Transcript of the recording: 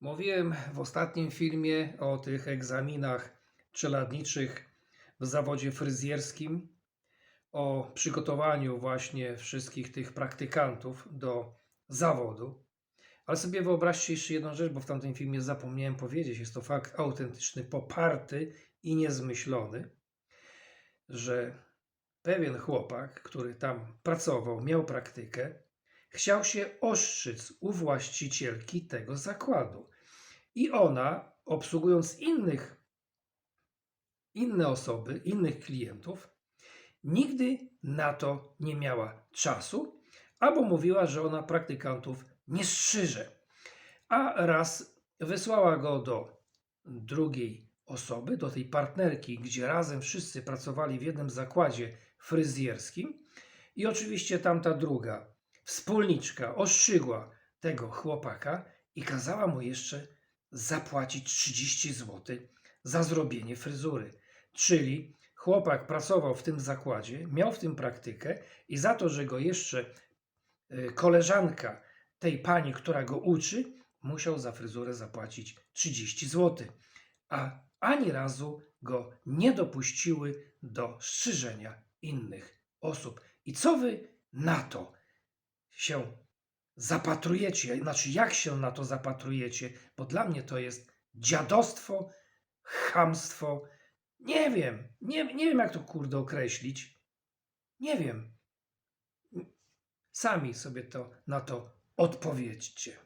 Mówiłem w ostatnim filmie o tych egzaminach czeladniczych w zawodzie fryzjerskim, o przygotowaniu właśnie wszystkich tych praktykantów do zawodu. Ale sobie wyobraźcie jeszcze jedną rzecz, bo w tamtym filmie zapomniałem powiedzieć, jest to fakt autentyczny, poparty i niezmyślony, że pewien chłopak, który tam pracował, miał praktykę, chciał się oszczyc u właścicielki tego zakładu. I ona, obsługując innych, inne osoby, innych klientów, nigdy na to nie miała czasu, albo mówiła, że ona praktykantów nie strzyże. A raz wysłała go do drugiej osoby, do tej partnerki, gdzie razem wszyscy pracowali w jednym zakładzie fryzjerskim. I oczywiście tamta druga wspólniczka ostrzygła tego chłopaka i kazała mu jeszcze zapłacić 30 zł za zrobienie fryzury. Czyli chłopak pracował w tym zakładzie, miał w tym praktykę i za to, że go jeszcze y, koleżanka tej pani, która go uczy, musiał za fryzurę zapłacić 30 zł. A ani razu go nie dopuściły do strzyżenia innych osób. I co wy na to się zapatrujecie? Znaczy, jak się na to zapatrujecie? Bo dla mnie to jest dziadostwo, chamstwo. Nie wiem, nie, nie wiem, jak to kurde określić. Nie wiem. Sami sobie to na to odpowiedzcie.